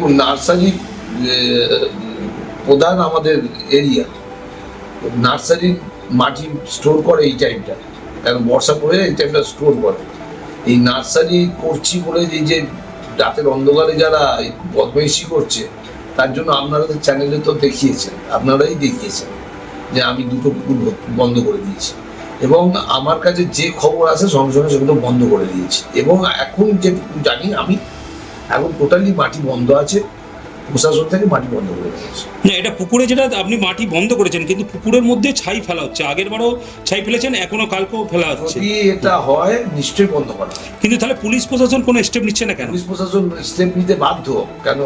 দেখুন, নার্সারি প্রধান আমাদের এরিয়া। নার্সারির মাটি স্টোর করে এই টাইমটা। কারণ বর্ষা পড়ে এই টাইমটা স্টোর করে। এই নার্সারি করছি বলে এই যে রাতের অন্ধকারে যারা বদমাইশি করছে, তার জন্য আপনাদের চ্যানেলে তো দেখিয়েছেন, আপনারাই দেখিয়েছেন যে আমি দুটো পুকুর বন্ধ করে দিয়েছি। এবং আমার কাছে যে খবর আছে সঙ্গে সঙ্গে সেগুলো বন্ধ করে দিয়েছি। এবং এখন যে জানি আমি এখন টোটালি মাটি বন্ধ আছে প্রশাসন থেকে মাটি বন্ধ করে দিয়েছে না এটা পুকুরে যেটা আপনি মাটি বন্ধ করেছেন কিন্তু পুকুরের মধ্যে ছাই ফেলা হচ্ছে। আগের বারও ছাই ফেলেছেন এখনও কালকেও ফেলা হচ্ছে। যদি এটা হয় নিশ্চয়ই বন্ধ করা কিন্তু তাহলে পুলিশ প্রশাসন কোনো স্টেপ নিচ্ছে না কেন? পুলিশ প্রশাসন স্টেপ নিতে বাধ্য কেন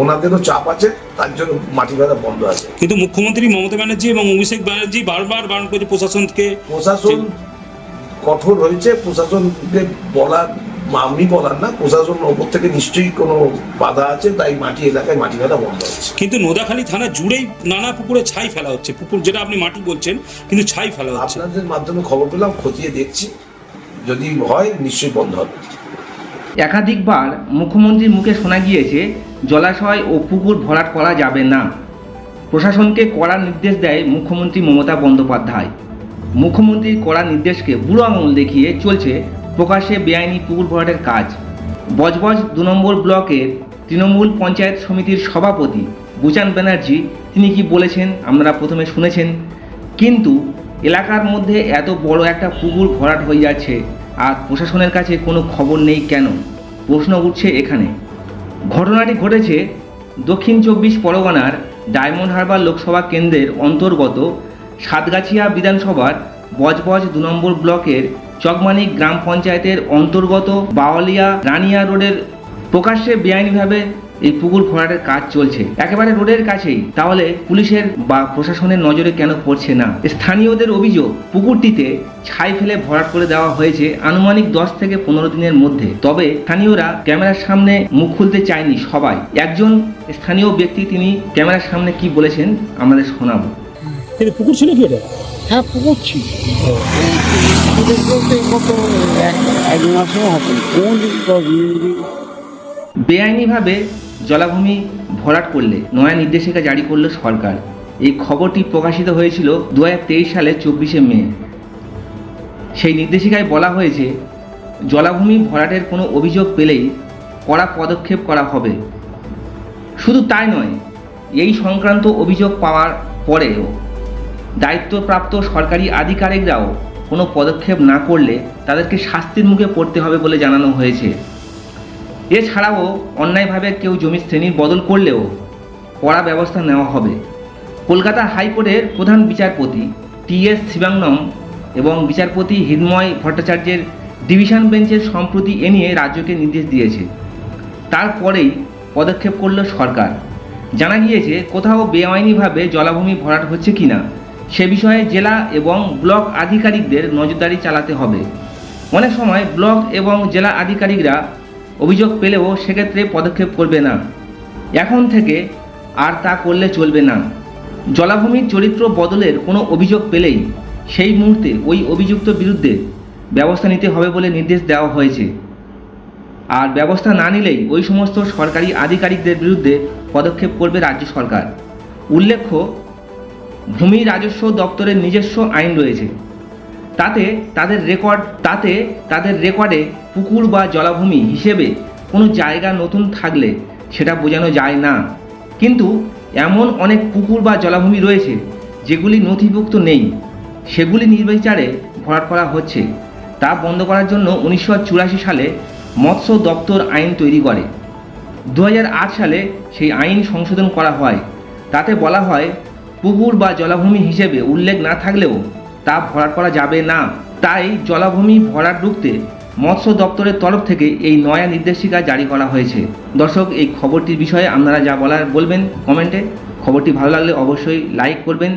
ওনাদেরও চাপ আছে তার জন্য মাটি ফেলা বন্ধ আছে। কিন্তু মুখ্যমন্ত্রী মমতা ব্যানার্জি এবং অভিষেক ব্যানার্জি বারবার বারণ করছে প্রশাসনকে। প্রশাসন কঠোর হয়েছে প্রশাসনকে বলার আমি বলার না প্রশাসন ওপর থেকে নিশ্চয়ই কোনো বাধা আছে তাই মাটি এলাকায় মাটি ফেলা বন্ধ হচ্ছে কিন্তু নোদাখালী থানা জুড়েই নানা পুকুরে ছাই ফেলা হচ্ছে। পুকুর যেটা আপনি মাটি বলছেন কিন্তু ছাই ফেলা হচ্ছে। আপনাদের মাধ্যমে খবর পেলাম খতিয়ে দেখছি। যদি হয় নিশ্চয়ই বন্ধ হবে। একাধিকবার মুখ্যমন্ত্রীর মুখে শোনা গিয়েছে জলাশয় ও পুকুর ভরাট করা যাবে না। প্রশাসনকে কড়া নির্দেশ দেয় মুখ্যমন্ত্রী মমতা বন্দ্যোপাধ্যায়। মুখ্যমন্ত্রীর কড়া নির্দেশকে বুড়ো আঙুল দেখিয়ে চলছে প্রকাশ্যে বেআইনি পুকুর ভরাটের কাজ। বজবজ দু নম্বর ব্লকের তৃণমূল পঞ্চায়েত সমিতির সভাপতি বুচান ব্যানার্জি, তিনি কি বলেছেন আপনারা প্রথমে শুনেছেন। কিন্তু এলাকার মধ্যে এত বড় একটা পুকুর ভরাট হয়ে যাচ্ছে, আর প্রশাসনের কাছে কোনো খবর নেই কেন? প্রশ্ন উঠছে এখানে। ঘটনাটি ঘটেছে দক্ষিণ চব্বিশ পরগনার ডায়মন্ড হারবার লোকসভা কেন্দ্রের অন্তর্গত সাতগাছিয়া বিধানসভার বজবজ দু নম্বর ব্লকের চকমানিক গ্রাম পঞ্চায়েতের অন্তর্গত বাওয়ালিয়া রানিয়া রোডের প্রকাশ্যে বেআইনিভাবে এই পুকুর ভরাটের কাজ চলছে। একেবারে রোডের কাছেই। তাহলে পুলিশের বা প্রশাসনের নজরে কেন পড়ছে না? স্থানীয়দের অভিযোগ, পুকুরটিতে ছাই ফেলে ভরাট করে দেওয়া হয়েছে আনুমানিক দশ থেকে পনেরো দিনের মধ্যে। তবে স্থানীয়রা ক্যামেরার সামনে মুখ খুলতে চায়নি সবাই। একজন স্থানীয় ব্যক্তি তিনি ক্যামেরার সামনে কি বলেছেন, আমাদের শোনাবো। কিন্তু পুকুর ছিল কি এটা? হ্যাঁ পুকুর ছিল। কত এক মাসও হবে বেআইনিভাবে জলাভূমি ভরাট করলে নয়া নির্দেশিকা জারি করল সরকার। এই খবরটি প্রকাশিত হয়েছিল দু সালে চব্বিশে মে। সেই নির্দেশিকায় বলা হয়েছে জলাভূমি ভরাটের কোনো অভিযোগ পেলেই কড়া পদক্ষেপ করা হবে। শুধু তাই নয় এই সংক্রান্ত অভিযোগ পাওয়ার পরেও দায়িত্বপ্রাপ্ত সরকারি আধিকারিকরাও কোনো পদক্ষেপ না করলে তাদেরকে শাস্তির মুখে পড়তে হবে বলে জানানো হয়েছে। এছাড়াও অন্যায়ভাবে কেউ জমির শ্রেণির বদল করলেও কড়া ব্যবস্থা নেওয়া হবে। কলকাতা হাইকোর্টের প্রধান বিচারপতি টি এস শিবাঙ্গম এবং বিচারপতি হৃদময় ভট্টাচার্যের ডিভিশন বেঞ্চের সম্প্রতি এ নিয়ে রাজ্যকে নির্দেশ দিয়েছে। তারপরেই পদক্ষেপ করল সরকার। জানা গিয়েছে কোথাও বেআইনিভাবে জলাভূমি ভরাট হচ্ছে কিনা। সে বিষয়ে জেলা এবং ব্লক আধিকারিকদের নজরদারি চালাতে হবে। অনেক সময় ব্লক এবং জেলা আধিকারিকরা অভিযোগ পেলেও সেক্ষেত্রে পদক্ষেপ করবে না। এখন থেকে আর তা করলে চলবে না। জলাভূমির চরিত্র বদলের কোনো অভিযোগ পেলেই সেই মুহূর্তে ওই অভিযুক্ত বিরুদ্ধে ব্যবস্থা নিতে হবে বলে নির্দেশ দেওয়া হয়েছে। আর ব্যবস্থা না নিলেই ওই সমস্ত সরকারি আধিকারিকদের বিরুদ্ধে পদক্ষেপ করবে রাজ্য সরকার। উল্লেখ্য ভূমি রাজস্ব দপ্তরের নিজস্ব আইন রয়েছে। তাতে তাদের রেকর্ড তাতে তাদের রেকর্ডে পুকুর বা জলাভূমি হিসেবে কোনো জায়গা নতুন থাকলে সেটা বোঝানো যায় না। কিন্তু এমন অনেক পুকুর বা জলাভূমি রয়েছে, যেগুলি নথিভুক্ত নেই। সেগুলি নির্বিচারে ভরাট করা হচ্ছে। তা বন্ধ করার জন্য উনিশশো চুরাশি সালে মৎস্য দপ্তর আইন তৈরি করে। দু হাজার আট সালে সেই আইন সংশোধন করা হয়। তাতে বলা হয় পুকুর বা জলাভূমি হিসেবে উল্লেখ না থাকলেও তা ভরাট করা যাবে না। তাই জলাভূমি ভরাট রুখতে মৎস্য দপ্তরের তরফ থেকে এই নয়া নির্দেশিকা জারি করা হয়েছে। দর্শক, এই খবরটির বিষয়ে আপনারা যা বলার বলবেন কমেন্টে। খবরটি ভালো লাগলে অবশ্যই লাইক করবেন।